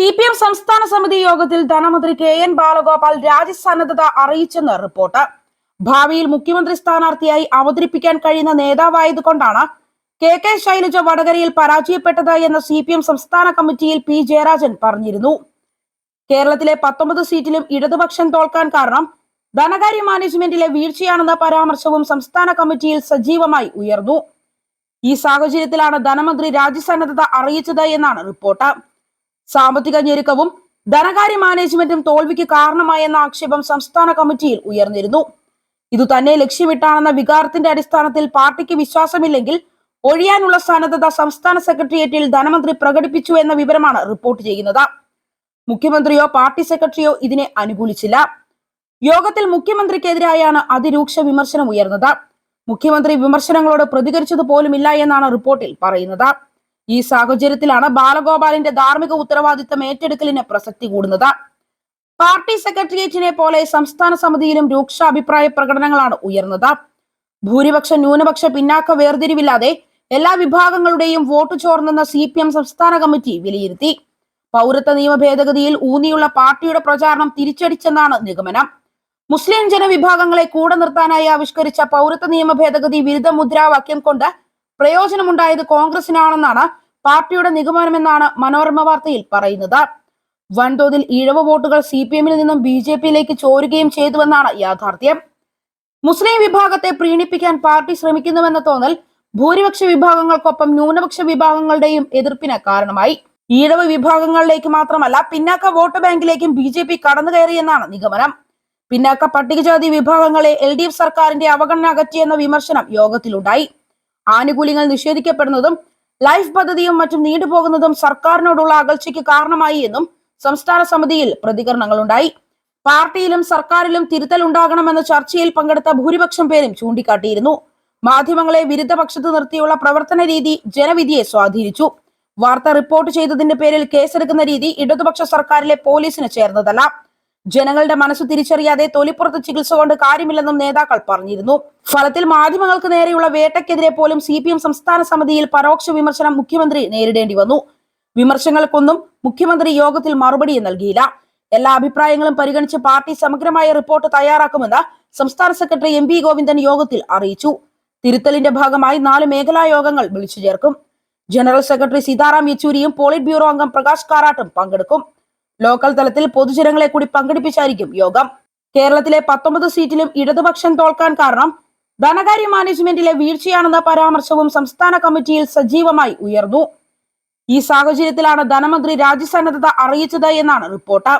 C P M സംസ്ഥാന സമിതി യോഗത്തിൽ ധനമന്ത്രി കെ എൻ ബാലഗോപാൽ രാജ്യസന്നദ്ധത അറിയിച്ചെന്ന് റിപ്പോർട്ട്. ഭാവിയിൽ മുഖ്യമന്ത്രി സ്ഥാനാർത്ഥിയായി അവതരിപ്പിക്കാൻ കഴിയുന്ന നേതാവായതുകൊണ്ടാണ് കെ കെ ശൈലജ വടകരയിൽ പരാജയപ്പെട്ടത് എന്ന് സി പി എം സംസ്ഥാന കമ്മിറ്റിയിൽ പി ജയരാജൻ പറഞ്ഞിരുന്നു. കേരളത്തിലെ പത്തൊമ്പത് സീറ്റിലും ഇടതുപക്ഷം തോൽക്കാൻ കാരണം ധനകാര്യ മാനേജ്മെന്റിലെ വീഴ്ചയാണെന്ന പരാമർശവും സംസ്ഥാന കമ്മിറ്റിയിൽ സജീവമായി ഉയർന്നു. ഈ സാഹചര്യത്തിലാണ് ധനമന്ത്രി രാജ്യസന്നദ്ധത അറിയിച്ചത് എന്നാണ് റിപ്പോർട്ട്. സാമ്പത്തിക ഞെരുക്കവും ധനകാര്യ മാനേജ്മെന്റും തോൽവിക്ക് കാരണമായെന്ന ആക്ഷേപം സംസ്ഥാന കമ്മിറ്റിയിൽ ഉയർന്നിരുന്നു. ഇതു തന്നെ ലക്ഷ്യമിട്ടാണെന്ന വികാരത്തിന്റെ അടിസ്ഥാനത്തിൽ പാർട്ടിക്ക് വിശ്വാസമില്ലെങ്കിൽ ഒഴിയാനുള്ള സന്നദ്ധത സംസ്ഥാന സെക്രട്ടേറിയറ്റിൽ ധനമന്ത്രി പ്രകടിപ്പിച്ചു എന്ന വിവരമാണ് റിപ്പോർട്ട് ചെയ്യുന്നത്. മുഖ്യമന്ത്രിയോ പാർട്ടി സെക്രട്ടറിയോ ഇതിനെ അനുകൂലിച്ചില്ല. യോഗത്തിൽ മുഖ്യമന്ത്രിക്കെതിരായാണ് അതിരൂക്ഷ വിമർശനം ഉയർന്നത്. മുഖ്യമന്ത്രി വിമർശനങ്ങളോട് പ്രതികരിച്ചത് പോലുമില്ല എന്നാണ് റിപ്പോർട്ടിൽ പറയുന്നത്. ഈ സാഹചര്യത്തിലാണ് ബാലഗോപാലിന്റെ ധാർമ്മിക ഉത്തരവാദിത്തം ഏറ്റെടുക്കലിന് പ്രസക്തി കൂടുന്നത്. പാർട്ടി സെക്രട്ടേറിയറ്റിനെ പോലെ സംസ്ഥാന സമിതിയിലും രൂക്ഷ അഭിപ്രായ പ്രകടനങ്ങളാണ് ഉയർന്നത്. ഭൂരിപക്ഷ ന്യൂനപക്ഷ പിന്നാക്ക വേർതിരിവില്ലാതെ എല്ലാ വിഭാഗങ്ങളുടെയും വോട്ട് ചോർന്നെന്ന സി പി എം സംസ്ഥാന കമ്മിറ്റി വിലയിരുത്തി. പൗരത്വ നിയമ ഭേദഗതിയിൽ ഊന്നിയുള്ള പാർട്ടിയുടെ പ്രചാരണം തിരിച്ചടിച്ചെന്നാണ് നിഗമനം. മുസ്ലിം ജനവിഭാഗങ്ങളെ കൂടെ നിർത്താനായി ആവിഷ്കരിച്ച പൗരത്വ നിയമ ഭേദഗതി വിരുദ്ധ മുദ്രാവാക്യം കൊണ്ട് പ്രയോജനമുണ്ടായത് കോൺഗ്രസിനാണെന്നാണ് പാർട്ടിയുടെ നിഗമനമെന്നാണ് മനോരമ വാർത്തയിൽ പറയുന്നത്. വൻതോതിൽ ഇഴവ് വോട്ടുകൾ സി പി എമ്മിൽ നിന്നും ബി ജെ പിയിലേക്ക് ചോരുകയും ചെയ്തുവെന്നാണ് യാഥാർത്ഥ്യം. മുസ്ലിം വിഭാഗത്തെ പ്രീണിപ്പിക്കാൻ പാർട്ടി ശ്രമിക്കുന്നുവെന്ന തോന്നൽ ഭൂരിപക്ഷ വിഭാഗങ്ങൾക്കൊപ്പം ന്യൂനപക്ഷ വിഭാഗങ്ങളുടെയും എതിർപ്പിന് കാരണമായി. ഈഴവ വിഭാഗങ്ങളിലേക്ക് മാത്രമല്ല പിന്നാക്ക വോട്ട് ബാങ്കിലേക്കും ബി ജെ പി കടന്നു കയറിയെന്നാണ് നിഗമനം. പിന്നാക്ക പട്ടികജാതി വിഭാഗങ്ങളെ എൽ ഡി എഫ് സർക്കാരിന്റെ അവഗണന അകറ്റിയെന്ന വിമർശനം യോഗത്തിലുണ്ടായി. ആനുകൂല്യങ്ങൾ നിഷേധിക്കപ്പെടുന്നതും ലൈഫ് പദ്ധതിയും മറ്റും നീണ്ടുപോകുന്നതും സർക്കാരിനോടുള്ള അകൽച്ചയ്ക്ക് കാരണമായി എന്നും സംസ്ഥാന സമിതിയിൽ പ്രതികരണങ്ങൾ ഉണ്ടായി പാർട്ടിയിലും സർക്കാരിലും തിരുത്തൽ ഉണ്ടാകണമെന്ന ചർച്ചയിൽ പങ്കെടുത്ത ഭൂരിപക്ഷം പേരും ചൂണ്ടിക്കാട്ടിയിരുന്നു. മാധ്യമങ്ങളെ വിരുദ്ധ പക്ഷത്ത് നിർത്തിയുള്ള പ്രവർത്തന രീതി ജനവിധിയെ സ്വാധീനിച്ചു. വാർത്ത റിപ്പോർട്ട് ചെയ്തതിന്റെ പേരിൽ കേസെടുക്കുന്ന രീതി ഇടതുപക്ഷ സർക്കാരിലെ പോലീസിന് ചേർന്നതല്ല. ജനങ്ങളുടെ മനസ്സ് തിരിച്ചറിയാതെ തൊലിപ്പുറത്ത് ചികിത്സ കൊണ്ട് കാര്യമില്ലെന്നും നേതാക്കൾ പറഞ്ഞിരുന്നു. ഫലത്തിൽ മാധ്യമങ്ങൾക്ക് നേരെയുള്ള വേട്ടയ്ക്കെതിരെ പോലും സി പി എം സംസ്ഥാന സമിതിയിൽ പരോക്ഷ വിമർശനം മുഖ്യമന്ത്രി നേരിടേണ്ടി വന്നു. വിമർശങ്ങൾക്കൊന്നും മുഖ്യമന്ത്രി യോഗത്തിൽ മറുപടി നൽകിയില്ല. എല്ലാ അഭിപ്രായങ്ങളും പരിഗണിച്ച് പാർട്ടി സമഗ്രമായ റിപ്പോർട്ട് തയ്യാറാക്കുമെന്ന് സംസ്ഥാന സെക്രട്ടറി എം ഗോവിന്ദൻ യോഗത്തിൽ അറിയിച്ചു. തിരുത്തലിന്റെ ഭാഗമായി നാല് മേഖലാ യോഗങ്ങൾ വിളിച്ചു ചേർക്കും. ജനറൽ സെക്രട്ടറി സീതാറാം യെച്ചൂരിയും പോളിറ്റ് ബ്യൂറോ അംഗം പ്രകാശ് കാരാട്ടും പങ്കെടുക്കും. ലോക്കൽ തലത്തിൽ പൊതുജനങ്ങളെ കൂടി പങ്കെടുപ്പിച്ചായിരിക്കും യോഗം. കേരളത്തിലെ പത്തൊമ്പത് സീറ്റിലും ഇടതുപക്ഷം തോൽക്കാൻ കാരണം ധനകാര്യ മാനേജ്മെന്റിലെ വീഴ്ചയാണെന്ന പരാമർശവും സംസ്ഥാന കമ്മിറ്റിയിൽ സജീവമായി ഉയർന്നു. ഈ സാഹചര്യത്തിലാണ് ധനമന്ത്രി രാജ്യസന്നദ്ധത അറിയിച്ചത് എന്നാണ് റിപ്പോർട്ട്.